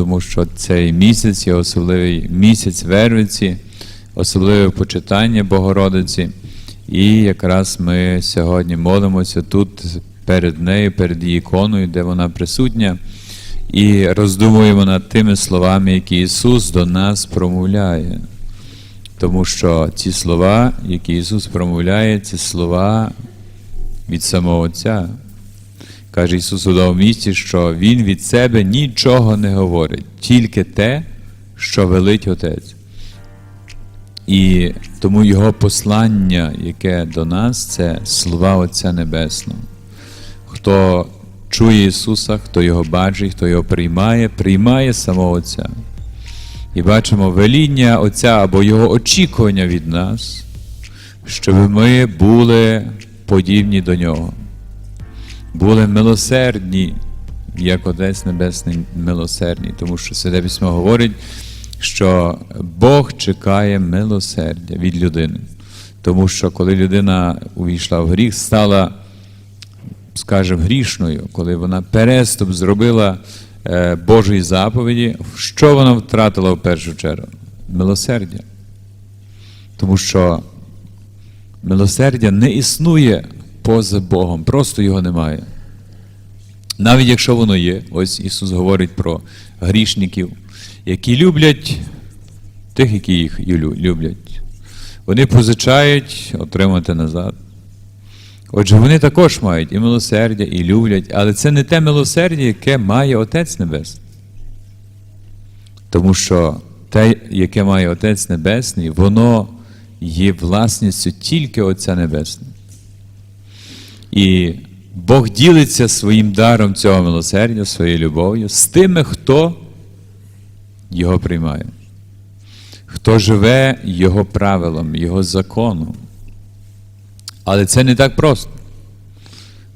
тому що цей місяць є особливий місяць Вервиці, особливе почитання Богородиці. І якраз ми сьогодні молимося тут перед нею, перед її іконою, де вона присутня, і роздумуємо над тими словами, які Ісус до нас промовляє. Тому що ці слова, які Ісус промовляє, це слова від самого Отця. Каже Ісус у місці, що Він від себе нічого не говорить, тільки те, що велить Отець. І тому Його послання, яке до нас, це слова Отця Небесного. Хто чує Ісуса, хто Його бачить, хто його приймає, приймає самого Отця. І бачимо веління Отця або Його очікування від нас, щоб ми були подібні до Нього, були милосердні, як Отець Небесний милосердний. Тому що Святе Письмо говорить, що Бог чекає милосердя від людини. Тому що коли людина увійшла в гріх, стала, скажімо, грішною, коли вона переступ зробила е, Божої заповіді, що вона втратила в першу чергу? Милосердя. Тому що милосердя не існує поза Богом, просто його немає. Навіть якщо воно є, ось Ісус говорить про грішників, які люблять тих, які їх люблять. Вони позичають отримати назад. Отже, вони також мають і милосердя, і люблять, але це не те милосердя, яке має Отець Небесний. Тому що те, яке має Отець Небесний, воно є власністю тільки Отця Небесного. І Бог ділиться своїм даром цього милосердя, своєю любов'ю з тими, хто його приймає, хто живе Його правилом, Його законом. Але це не так просто.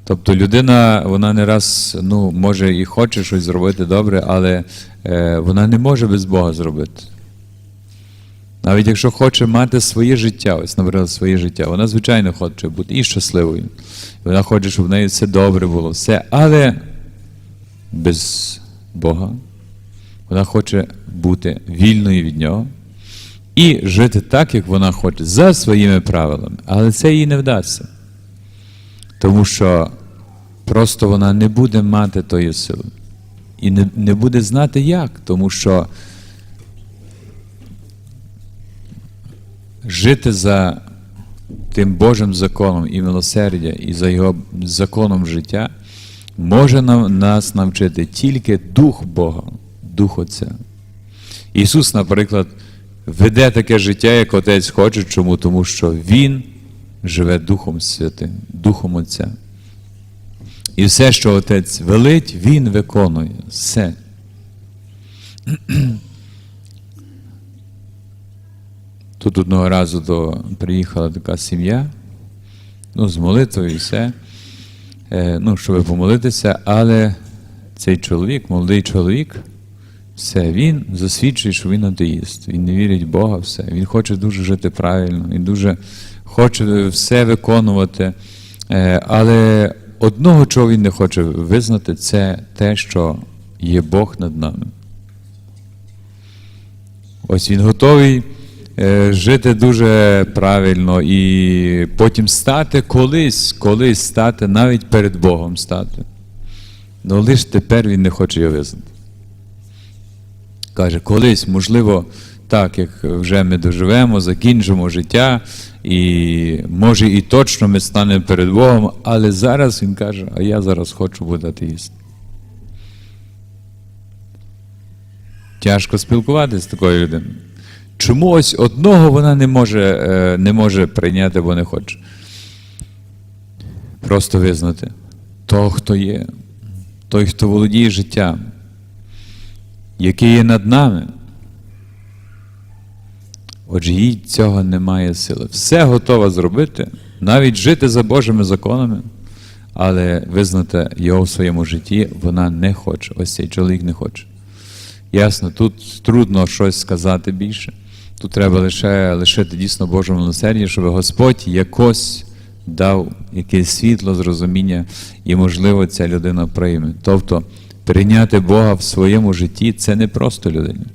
Тобто людина, вона не раз ну, може і хоче щось зробити добре, але е, вона не може без Бога зробити. Навіть якщо хоче мати своє життя, ось, наприклад, своє життя, вона, звичайно, хоче бути і щасливою. Вона хоче, щоб в неї все добре було, все, але без Бога. Вона хоче бути вільною від Нього і жити так, як вона хоче, за своїми правилами. Але це їй не вдасться. Тому що просто вона не буде мати тої сили. І не, не буде знати як, тому що жити за тим Божим законом і милосердя, і за його законом життя може нам, нас навчити тільки Дух Бога, Дух Отця. Ісус, наприклад, веде таке життя, як Отець хоче. Чому? Тому що Він живе Духом Святим, Духом Отця. І все, що Отець велить, Він виконує. Все. Тут одного разу до, приїхала така сім'я, ну, з молитвою і все, е, ну, щоб помолитися, але цей чоловік, молодий чоловік, все, він засвідчує, що він атеїст, він не вірить в Бога, все. Він хоче дуже жити правильно, він дуже хоче все виконувати. Е, але одного, чого він не хоче визнати, це те, що є Бог над нами. Ось він готовий жити дуже правильно і потім стати колись, колись стати, навіть перед Богом стати. Ну лише тепер він не хоче його визнати. Каже, колись, можливо, так, як вже ми доживемо, закінчимо життя, і може і точно ми станемо перед Богом, але зараз він каже, а я зараз хочу бути атеїстом. Тяжко спілкуватися з такою людиною. Чому ось одного вона не може, е, не може прийняти, бо не хоче? Просто визнати того, хто є, той, хто володіє життям, який є над нами. Отже, їй цього немає сили. Все готова зробити, навіть жити за Божими законами, але визнати його в своєму житті вона не хоче. Ось цей чоловік не хоче. Ясно, тут трудно щось сказати більше. Тут треба лише лишити дійсно Божому милосердя, щоб Господь якось дав якесь світло, зрозуміння, і, можливо, ця людина прийме. Тобто прийняти Бога в своєму житті це не просто людина.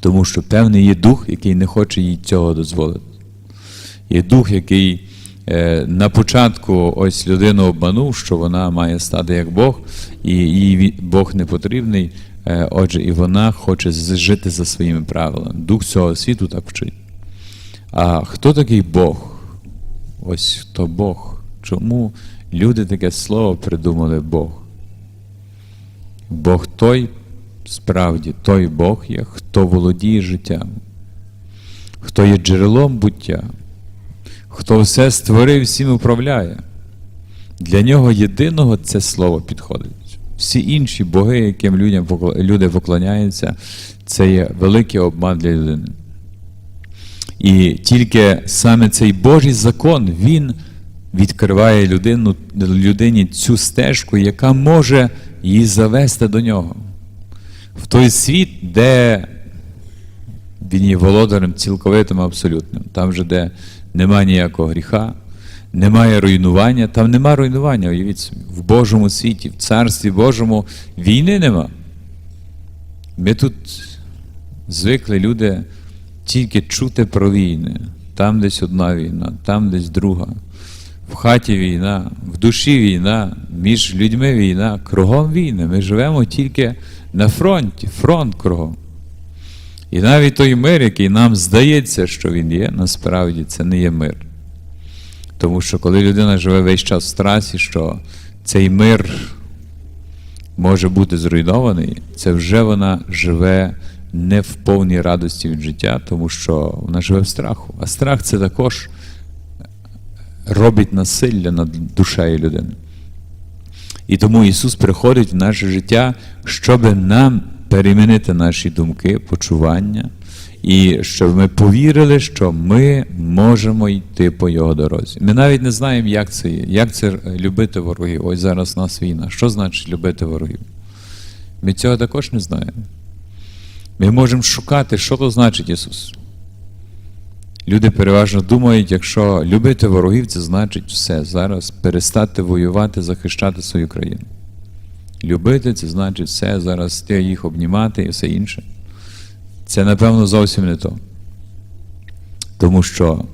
Тому що певний є дух, який не хоче їй цього дозволити. Є дух, який на початку ось людину обманув, що вона має стати як Бог, і їй Бог не потрібний. Е, отже, і вона хоче жити за своїми правилами. Дух цього світу так вчить. А хто такий Бог? Ось хто Бог. Чому люди таке слово придумали Бог? Бог той, справді, той Бог є, хто володіє життям, хто є джерелом буття, хто все створив, всім управляє. Для нього єдиного це слово підходить. Всі інші боги, яким людям люди поклоняються, це є великий обман для людини. І тільки саме цей Божий закон, він відкриває людину, людині цю стежку, яка може її завести до нього. В той світ, де він є володарем цілковитим абсолютним. Там же, де немає ніякого гріха, немає руйнування, там нема руйнування, уявіть собі. В Божому світі, в Царстві Божому війни нема. Ми тут звикли люди тільки чути про війни. Там десь одна війна, там десь друга. В хаті війна, в душі війна, між людьми війна, кругом війни. Ми живемо тільки на фронті, фронт кругом. І навіть той мир, який нам здається, що він є, насправді це не є мир. Тому що коли людина живе весь час в страсі, що цей мир може бути зруйнований, це вже вона живе не в повній радості від життя, тому що вона живе в страху. А страх це також робить насилля над душею людини. І тому Ісус приходить в наше життя, щоб нам перемінити наші думки, почування, і щоб ми повірили, що ми можемо йти по Його дорозі. Ми навіть не знаємо, як це є, як це любити ворогів. Ось зараз у нас війна. Що значить любити ворогів? Ми цього також не знаємо. Ми можемо шукати, що то значить Ісус. Люди переважно думають, якщо любити ворогів, це значить все. Зараз перестати воювати, захищати свою країну. Любити це значить все, зараз ти їх обнімати і все інше. Це, напевно, зовсім не то. Тому що,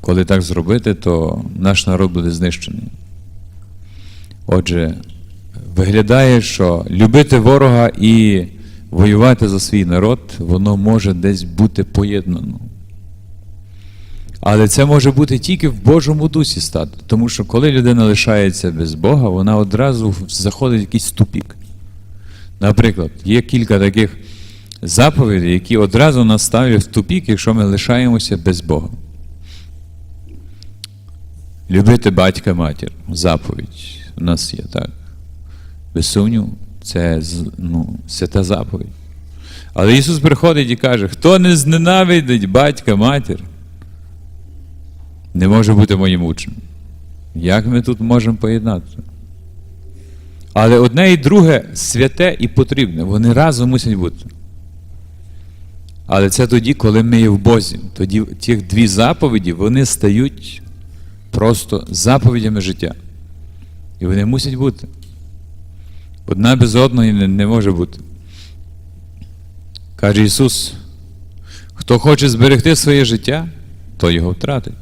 коли так зробити, то наш народ буде знищений. Отже, виглядає, що любити ворога і воювати за свій народ, воно може десь бути поєднано. Але це може бути тільки в Божому дусі стати. Тому що коли людина лишається без Бога, вона одразу заходить в якийсь тупік. Наприклад, є кілька таких заповідей, які одразу нас ставлять в тупік, якщо ми лишаємося без Бога. Любити батька матір. Заповідь у нас є, так. Без сумніву, це ну, свята заповідь. Але Ісус приходить і каже: хто не зненавидить батька матір, не може бути моїм учнем. Як ми тут можемо поєднатися? Але одне і друге святе і потрібне. Вони разом мусять бути. Але це тоді, коли ми є в Бозі. Тоді ті дві заповіді вони стають просто заповідями життя. І вони мусять бути. Одна без одної не, не може бути. Каже Ісус: хто хоче зберегти своє життя, то його втратить.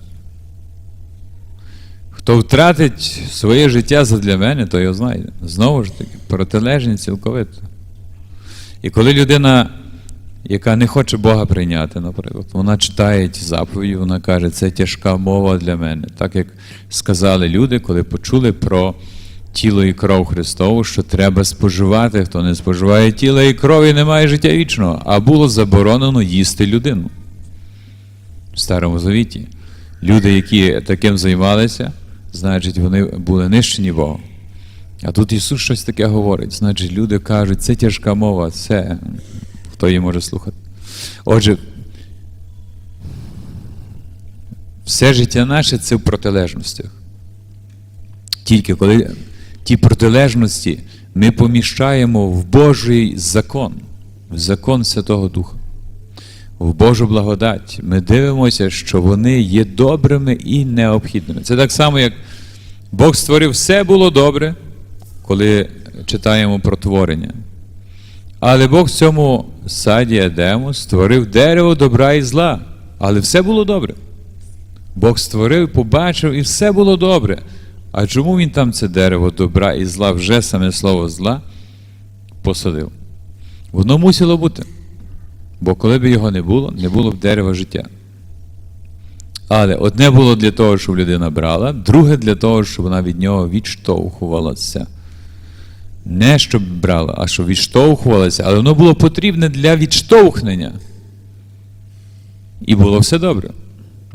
Хто втратить своє життя задля мене, то його знайде. Знову ж таки, протилежність цілковито. І коли людина, яка не хоче Бога прийняти, наприклад, вона читає ті заповіді, вона каже, це тяжка мова для мене. Так як сказали люди, коли почули про тіло і кров Христову, що треба споживати, хто не споживає тіла і крові, не має життя вічного, а було заборонено їсти людину. В Старому Завіті. Люди, які таким займалися, значить, вони були нищені Богом. А тут Ісус щось таке говорить. Значить, люди кажуть, це тяжка мова, це хто її може слухати. Отже, все життя наше це в протилежностях. Тільки коли ті протилежності ми поміщаємо в Божий закон, в закон Святого Духа, в Божу благодать, ми дивимося, що вони є добрими і необхідними. Це так само, як Бог створив все було добре, коли читаємо про творення. Але Бог в цьому саді Едему створив дерево добра і зла. Але все було добре. Бог створив, побачив, і все було добре. А чому він там це дерево добра і зла, вже саме слово зла посадив? Воно мусило бути. Бо коли б його не було, не було б дерева життя. Але одне було для того, щоб людина брала, друге для того, щоб вона від нього відштовхувалася. Не щоб брала, а щоб відштовхувалася, але воно було потрібне для відштовхнення. І було все добре.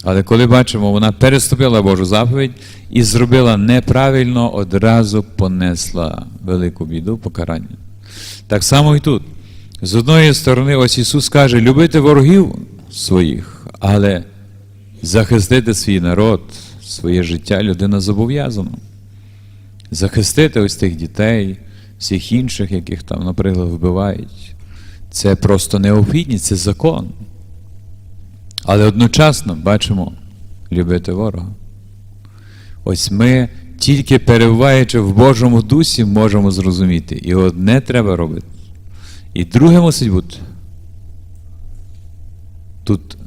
Але коли бачимо, вона переступила Божу заповідь і зробила неправильно, одразу понесла велику біду покарання. Так само і тут. З одної сторони, ось Ісус каже, любити ворогів своїх, але захистити свій народ, своє життя людина зобов'язана. Захистити ось тих дітей, всіх інших, яких там, наприклад, вбивають. Це просто необхідність, це закон. Але одночасно бачимо любити ворога. Ось ми, тільки перебуваючи в Божому дусі, можемо зрозуміти. І одне треба робити. І друге мусить бути. Тут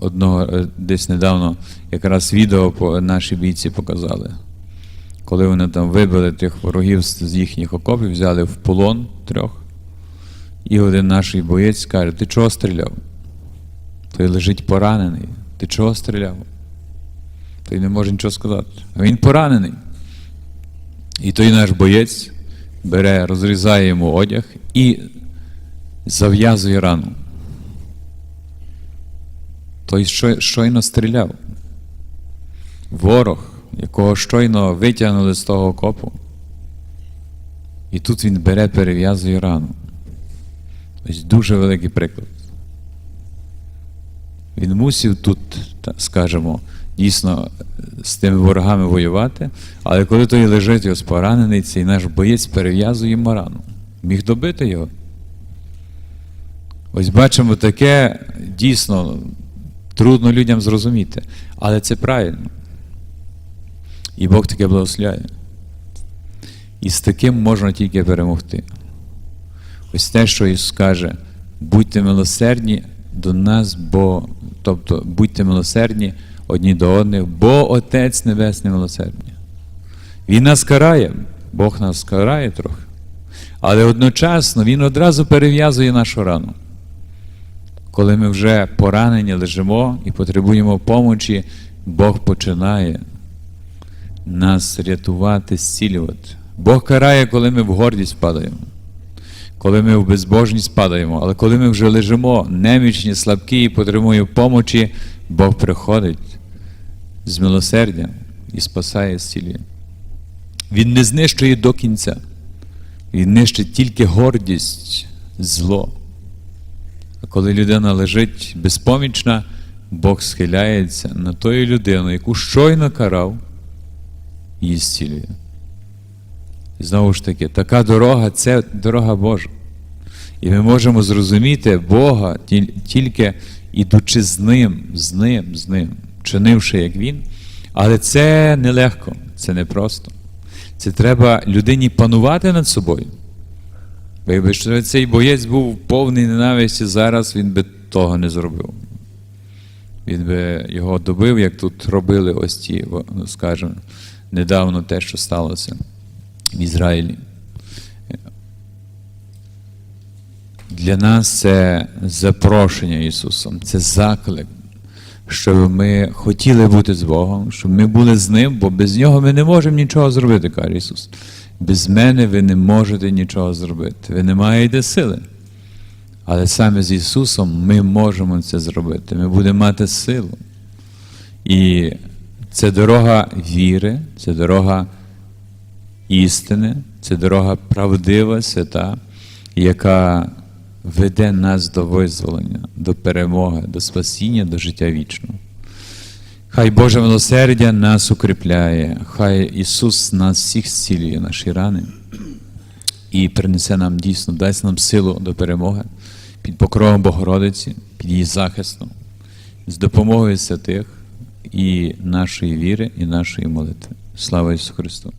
одного е, десь недавно якраз відео по наші бійці показали. Коли вони там вибили тих ворогів з їхніх окопів, взяли в полон трьох. І один наш боєць каже: Ти чого стріляв? Той лежить поранений. Ти чого стріляв? Той не може нічого сказати. А він поранений. І той наш боєць бере, розрізає йому одяг і зав'язує рану. Той щойно стріляв. Ворог, якого щойно витягнули з того окопу. І тут він бере, перев'язує рану. Ось дуже великий приклад. Він мусив тут, скажімо, дійсно з тими ворогами воювати, але коли той лежить ось поранений, цей наш боєць перев'язує йому рану. Міг добити його. Ось бачимо таке дійсно трудно людям зрозуміти, але це правильно. І Бог таке благословляє. І з таким можна тільки перемогти. Ось те, що Ісус каже, будьте милосердні до нас, бо, тобто будьте милосердні одні до одних, бо Отець Небесний милосердний. Він нас карає, Бог нас карає трохи. Але одночасно Він одразу перев'язує нашу рану. Коли ми вже поранені лежимо і потребуємо помочі, Бог починає нас рятувати, зцілювати. Бог карає, коли ми в гордість падаємо, коли ми в безбожність падаємо, але коли ми вже лежимо немічні, слабкі і потребуємо помочі, Бог приходить з милосердям і спасає, зцілює. Він не знищує до кінця. Він нищить тільки гордість, зло. Коли людина лежить безпомічна, Бог схиляється на тою людину, яку щойно карав, і зцілює. І знову ж таки, така дорога це дорога Божа. І ми можемо зрозуміти Бога тільки ідучи з Ним, з Ним, з Ним, чинивши як Він. Але це нелегко, це непросто. Це треба людині панувати над собою. Якби цей боєць був повний ненависті, зараз він би того не зробив. Він би його добив, як тут робили ось ті, ну, скажімо, недавно те, що сталося в Ізраїлі. Для нас це запрошення Ісусом, це заклик, щоб ми хотіли бути з Богом, щоб ми були з Ним, бо без Нього ми не можемо нічого зробити, каже Ісус. Без мене ви не можете нічого зробити. Ви не маєте сили. Але саме з Ісусом ми можемо це зробити. Ми будемо мати силу. І це дорога віри, це дорога істини, це дорога правдива, свята, яка веде нас до визволення, до перемоги, до спасіння, до життя вічного. Хай Боже милосердя нас укріпляє, хай Ісус нас всіх зцілює наші рани і принесе нам дійсно, дасть нам силу до перемоги під покровом Богородиці, під її захистом, з допомогою святих і нашої віри, і нашої молитви. Слава Ісусу Христу!